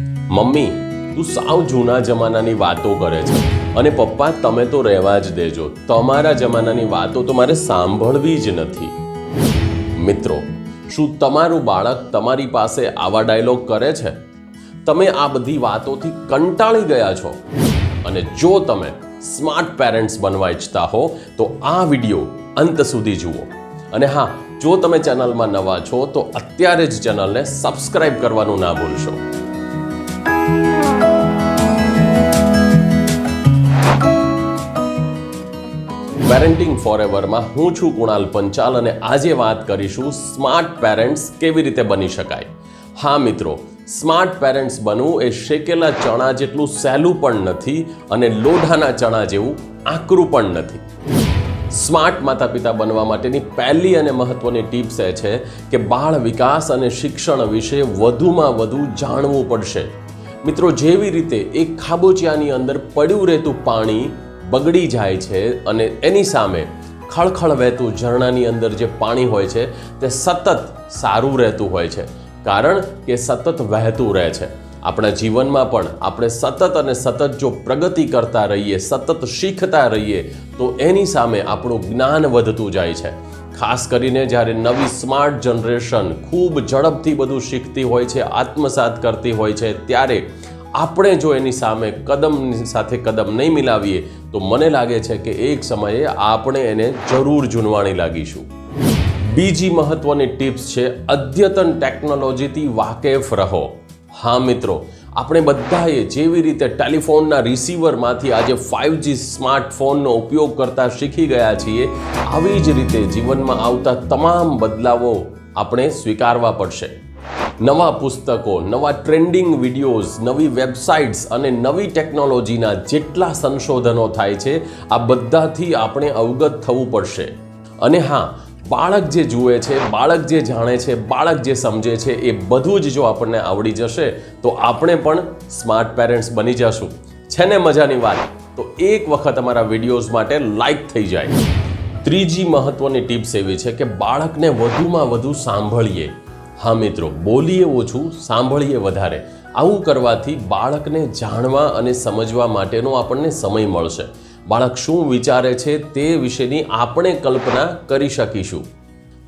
Mummy, તું સાવ જૂના જમાનાની વાતો કરે છે. અને પપ્પા, તમે તો રહેવા જ દેજો. તમારા જમાનાની વાતો તો મારે સાંભળવી જ નથી. મિત્રો, શું તમારું બાળક તમારી પાસે આવા ડાયલોગ કરે છે? તમે આ બધી વાતોથી કંટાળી ગયા છો. અને જો તમે સ્માર્ટ પેરેન્ટ્સ બનવા ઈચ્છતા હો, તો આ વીડિયો અંત સુધી જુઓ. અને હા, જો તમે ચેનલમાં નવા છો, તો અત્યારે જ ચેનલને સબસ્ક્રાઇબ કરવાનું ના ભૂલશો. પેરેન્ટિંગ ફોરએવરમાં હું છું કુણાલ પંચાલ અને આજે વાત કરીશું સ્માર્ટ પેરેન્ટ્સ કેવી રીતે બની શકાય. હા મિત્રો સ્માર્ટ પેરેન્ટ્સ બનવું એ શેકેલા ચણા જેટલું સહેલું પણ નથી અને લોઢાના ચણા જેવું આકરું પણ નથી. સ્માર્ટ માતા પિતા બનવા માટેની પહેલી અને મહત્વની ટિપ્સ એ છે કે બાળ વિકાસ અને શિક્ષણ વિશે વધુમાં વધુ જાણવું પડશે. મિત્રો, જેવી રીતે એક ખાબોચિયાની અંદર પડ્યું રહેતું પાણી બગડી જાય છે અને એની સામે ખળખળ વહેતું ઝરણાની અંદર જે પાણી હોય છે, તે સતત સારું રહેતું હોય છે. કારણ કે સતત વહેતું રહે છે. આપણા જીવનમાં પણ આપણે સતત અને સતત જો પ્રગતિ કરતા રહીએ, સતત શીખતા રહીએ, તો એની સામે આપણું જ્ઞાન વધતું જાય છે. ખાસ કરીને જ્યારે નવી સ્માર્ટ જનરેશન ખૂબ ઝડપથી બધું શીખતી હોય છે, આત્મસાત કરતી હોય છે, ત્યારે આપણે જો એની સામે કદમની સાથે કદમ નહીં મિલાવીએ, તો મને લાગે છે કે એક સમયે આપણે એને જરૂર જૂનવાણી લાગીશું. બીજી મહત્વની ટિપ્સ છે, અદ્યતન ટેકનોલોજીથી વાકેફ રહો. હા મિત્રો આપણે બધાએ જેવી રીતે ટેલિફોનના રિસીવરમાંથી આજે ફાઇવ જી સ્માર્ટફોનનો ઉપયોગ કરતા શીખી ગયા છીએ, આવી જ રીતે જીવનમાં આવતા તમામ બદલાવો આપણે સ્વીકારવા પડશે. નવા પુસ્તકો, નવા ટ્રેન્ડિંગ વિડીયોઝ નવી વેબસાઇટ્સ અને નવી ટેકનોલોજીના જેટલા સંશોધનો થાય છે, આ બધાથી આપણે અવગત થવું પડશે. અને હા બાળક જે જુએ છે, બાળક જે જાણે છે, બાળક જે સમજે છે, એ બધું જ જો આપણને આવડી જશે, તો આપણે પણ સ્માર્ટ પેરેન્ટ્સ બની જશું. છે ને મજાની વાત? તો એક વખત અમારા વિડીયોઝ માટે લાઈક થઈ જાય. ત્રીજી મહત્વની ટિપ્સ એવી છે કે બાળકને વધુમાં વધુ સાંભળીએ. હા મિત્રો, બોલીએ ઓછું, સાંભળીએ વધારે. આવું કરવાથી બાળકને જાણવા અને સમજવા માટેનો આપણને સમય મળશે. બાળક શું વિચારે છે તે વિશેની આપણે કલ્પના કરી શકીશું.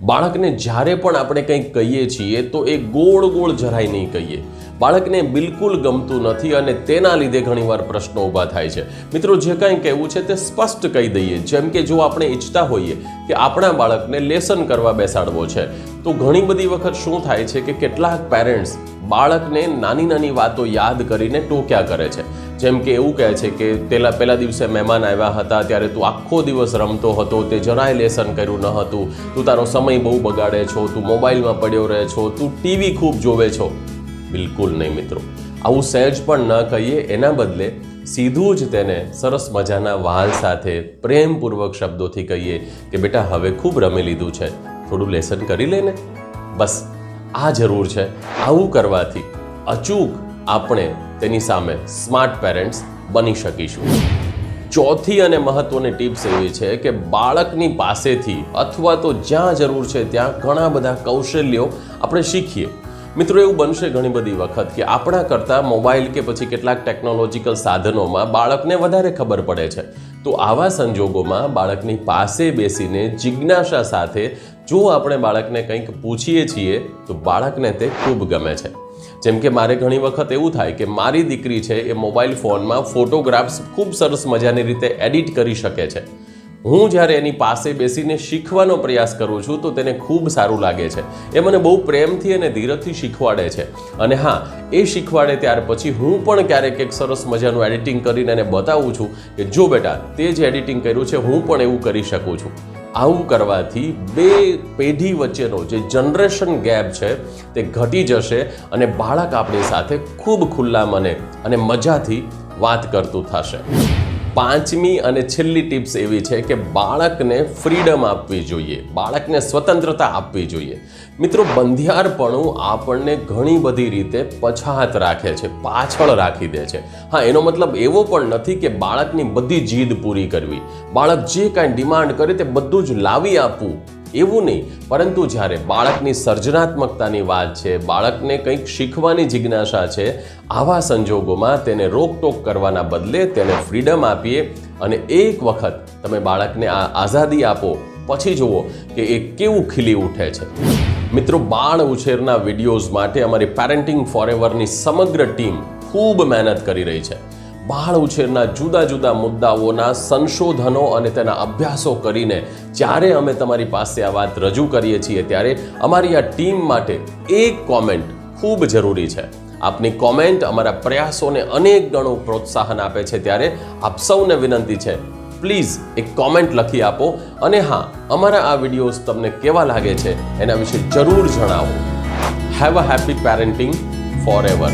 બાળકને જ્યારે પણ આપણે કંઈક કહીએ છીએ તો એ ગોળ ગોળ જરાય નહીં કહીએ. બાળકને બિલકુલ ગમતું નથી અને તેના લીધે ઘણીવાર પ્રશ્નો ઊભા થાય છે. મિત્રો, જે કંઈ કહેવું છે તે સ્પષ્ટ કહી દઈએ. જેમ કે જો આપણે ઈચ્છતા હોઈએ કે આપણા બાળકને લેસન કરવા બેસાડવો છે તો ઘણી બધી વખત શું થાય છે કે કેટલાક પેરેન્ટ્સ બાળકને નાની નાની વાતો યાદ કરીને ટોક્યા કરે છે. જેમ કે એવું કહે છે કે પેલા પહેલા દિવસે મહેમાન આવ્યા હતા, ત્યારે તું આખો દિવસ રમતો હતો, તે જરાય લેસન કર્યું ન હતું. તું તારો સમય બહુ બગાડે છો, તું મોબાઈલમાં પડ્યો રહે છો, તું ટીવી ખૂબ જોવે છો. બિલકુલ નહીં મિત્રો. આવું સહેજ પણ ન કહીએ, એના બદલે સીધું જ તેને સરસ મજાના વાલ સાથે પ્રેમપૂર્વક શબ્દોથી કહીએ કે બેટા, હવે ખૂબ રમી લીધું છે. થોડું લેસન કરી લે ને બસ, આ જરૂર છે. આવું કરવાથી અચૂક આપણે તેની સામે સ્માર્ટ પેરેન્ટ્સ બની શકીશું. ચોથી અને મહત્વની ટિપ્સ એવી છે કે બાળકની પાસેથી અથવા તો જ્યાં જરૂર છે ત્યાં ઘણા બધા કૌશલ્યો આપણે શીખીએ. મિત્રો, એવું બનશે ઘણી બધી વખત કે આપણા કરતાં મોબાઈલ કે પછી કેટલાક ટેકનોલોજીકલ સાધનોમાં બાળકને વધારે ખબર પડે છે. તો આવા સંજોગોમાં બાળકની પાસે બેસીને જિજ્ઞાસા સાથે જો આપણે બાળકને કંઈક પૂછીએ છીએ, તો બાળકને તે ખૂબ ગમે છે. જેમ કે મારે ઘણી વખત એવું થાય કે મારી દીકરી છે એ મોબાઈલ ફોનમાં ફોટોગ્રાફ્સ ખૂબ સરસ મજાની રીતે એડિટ કરી શકે છે. હું જ્યારે એની પાસે બેસીને શીખવાનો પ્રયાસ કરું છું, તો તેને ખૂબ સારું લાગે છે. એ મને બહુ પ્રેમથી અને ધીરજથી શીખવાડે છે. અને હા, એ શીખવાડે ત્યાર પછી હું પણ ક્યારેક એક સરસ મજાનું એડિટિંગ કરીને એને બતાવું છું કે જો બેટા, તે જે એડિટિંગ કર્યું છે, હું પણ એવું કરી શકું છું. આવું કરવાથી બે પેઢી વચ્ચેનો જે જનરેશન ગેપ છે તે ઘટી જશે અને બાળક આપણી સાથે ખૂબ ખુલ્લા મને અને મજાથી વાત કરતું થશે. પાંચમી અને છેલ્લી ટિપ્સ એવી છે કે બાળકને ફ્રીડમ આપવી જોઈએ. બાળકને સ્વતંત્રતા આપવી જોઈએ. મિત્રો, બંધિયારપણું આપણને ઘણી બધી રીતે પછાત રાખે છે, પાછળ રાખી દે છે. હા, એનો મતલબ એવો પણ નથી કે બાળકની બધી જીદ પૂરી કરવી. બાળક જે કાંઈ ડિમાન્ડ કરે તે બધું જ લાવી આપવું. એવું નહીં, પરંતુ જ્યારે બાળકની સર્જનાત્મકતાની વાત છે, બાળકને કંઈક શીખવાની જિજ્ઞાસા છે, આવા સંજોગોમાં તેને રોકટોક કરવાના બદલે તેને ફ્રીડમ આપીએ અને એક વખત તમે બાળકને આ આઝાદી આપો, પછી જુઓ કે એ કેવું ખીલી ઉઠે છે. મિત્રો બાળ ઉછેરના વિડીયોઝ માટે અમારી પેરેન્ટિંગ ફોરએવરની સમગ્ર ટીમ ખૂબ મહેનત કરી રહી છે. બાળ ઉછેરના જુદા જુદા મુદ્દાઓના સંશોધનો અને તેના અભ્યાસો કરીને જ્યારે અમે તમારી પાસે આ વાત રજૂ કરીએ છીએ ત્યારે અમારી આ ટીમ માટે એક કોમેન્ટ ખૂબ જરૂરી છે. આપની કોમેન્ટ અમારા પ્રયાસોને અનેક ગણું પ્રોત્સાહન આપે છે ત્યારે આપ સૌને વિનંતી છે, પ્લીઝ એક કોમેન્ટ લખી આપો અને હા, અમારા આ વિડીયોઝ તમને કેવા લાગે છે એના વિશે જરૂર જણાવો. Have a happy parenting forever